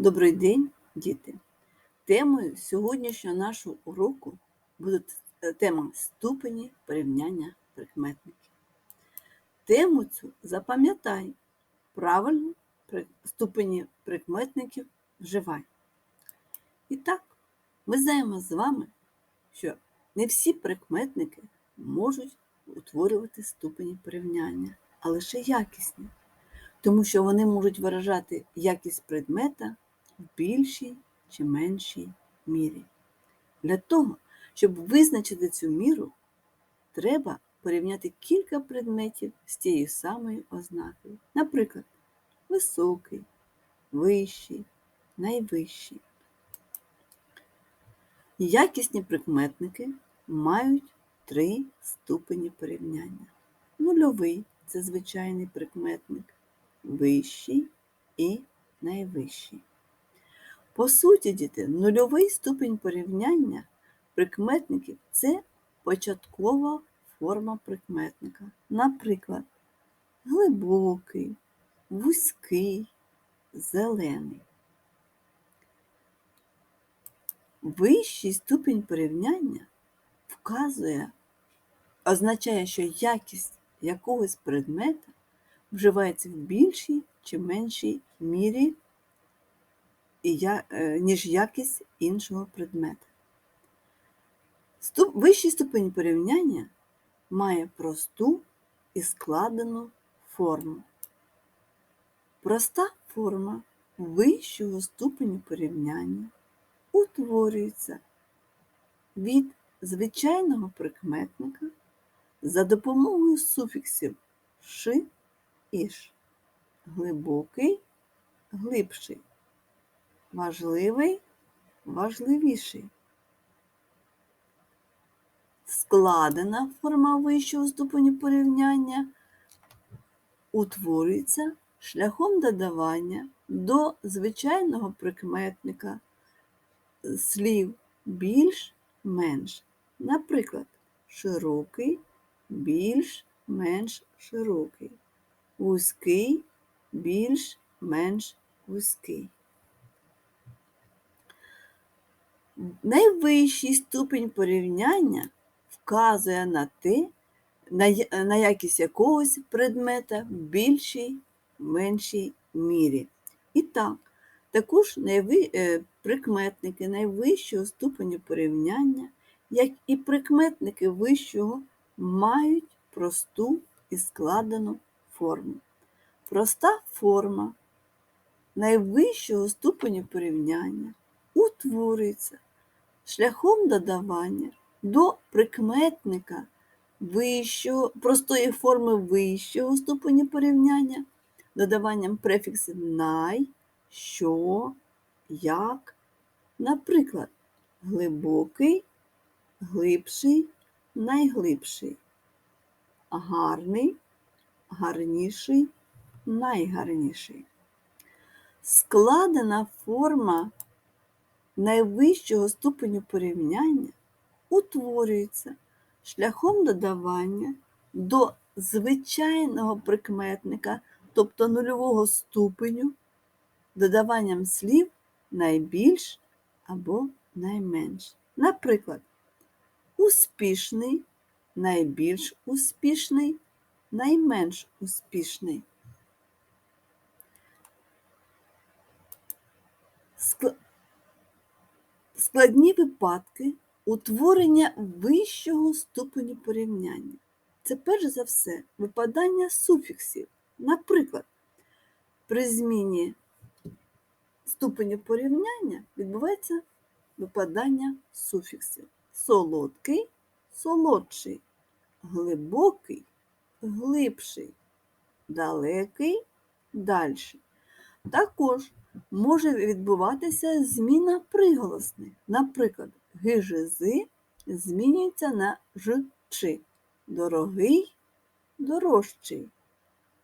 Добрий день, діти! Темою сьогоднішнього нашого уроку буде тема ступені порівняння прикметників. Тему цю запам'ятай, правильно ступені прикметників вживай. І так, ми знаємо з вами, що не всі прикметники можуть утворювати ступені порівняння, а лише якісні тому що вони можуть виражати якість предмета в більшій чи меншій мірі. Для того, щоб визначити цю міру, треба порівняти кілька предметів з тією самою ознакою. Наприклад, високий, вищий, найвищий. Якісні прикметники мають три ступені порівняння. Нульовий це звичайний прикметник вищий і найвищий. По суті, діти, нульовий ступінь порівняння прикметників це початкова форма прикметника. Наприклад, глибокий, вузький, зелений. Вищий ступінь порівняння вказує, означає, що якість якогось предмета вживається в більшій чи меншій мірі, ніж якість іншого предмета. Вищий ступень порівняння має просту і складену форму. Проста форма вищого ступеню порівняння утворюється від звичайного прикметника за допомогою суфіксів ши іш. Глибокий, глибший. Важливий, важливіший. Складена форма вищого ступеню порівняння утворюється шляхом додавання до звичайного прикметника слів більш менш. Наприклад, широкий, більш менш широкий вузький, більш-менш вузький. Найвищий ступінь порівняння вказує на те, на якість якогось предмета в більшій, меншій мірі. І так, також е, прикметники найвищого ступеню порівняння, як і прикметники вищого, мають просту і складену форму. Проста форма найвищого ступеню порівняння утворюється шляхом додавання до прикметника вищого, простої форми вищого ступеню порівняння, додаванням префіксів най, що, як, наприклад, глибокий, глибший, найглибший, гарний, гарніший, найгарніший. Складена форма найвищого ступеню порівняння утворюється шляхом додавання до звичайного прикметника, тобто нульового ступеню, додаванням слів найбільш або найменш. Наприклад, успішний, найбільш успішний, найменш успішний. Складні випадки утворення вищого ступеню порівняння. Це перш за все випадання суфіксів. Наприклад, при зміні ступеню порівняння відбувається випадання суфіксів. Солодкий, солодший, глибокий, глибший, далекий, дальший. Також може відбуватися зміна приголосних. Наприклад, гижизи змінюється на ж-чи. Дорогий, дорожчий.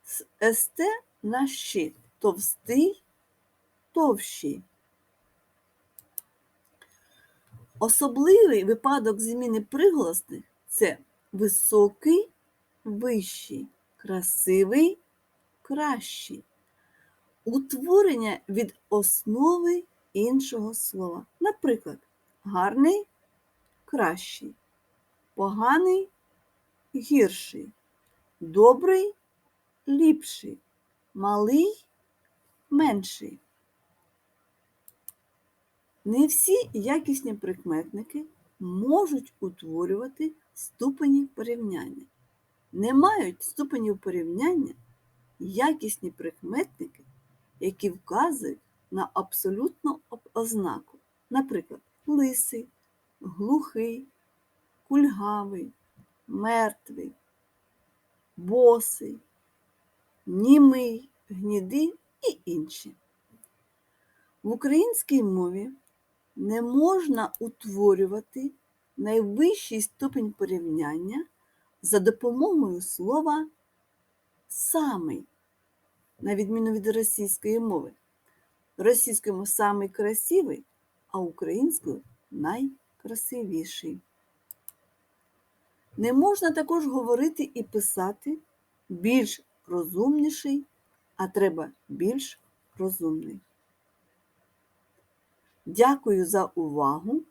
С- ст на щи. Товстий, товщий. Особливий випадок зміни приголосних це високий, вищий, красивий, кращий. Утворення від основи іншого слова. Наприклад, гарний кращий, поганий гірший, добрий ліпший, малий менший. Не всі якісні прикметники можуть утворювати ступені порівняння. Не мають ступенів порівняння якісні прикметники, які вказують на абсолютну ознаку. Наприклад, лисий, глухий, кульгавий, мертвий, босий, німий, гнідий і інші. В українській мові не можна утворювати найвищий ступінь порівняння за допомогою слова самий, на відміну від російської мови. Російською мовою самий красивий, а українською найкрасивіший. Не можна також говорити і писати більш розумніший, а треба більш розумний. Дякую за увагу.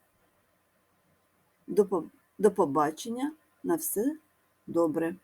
До побачення. На все добре.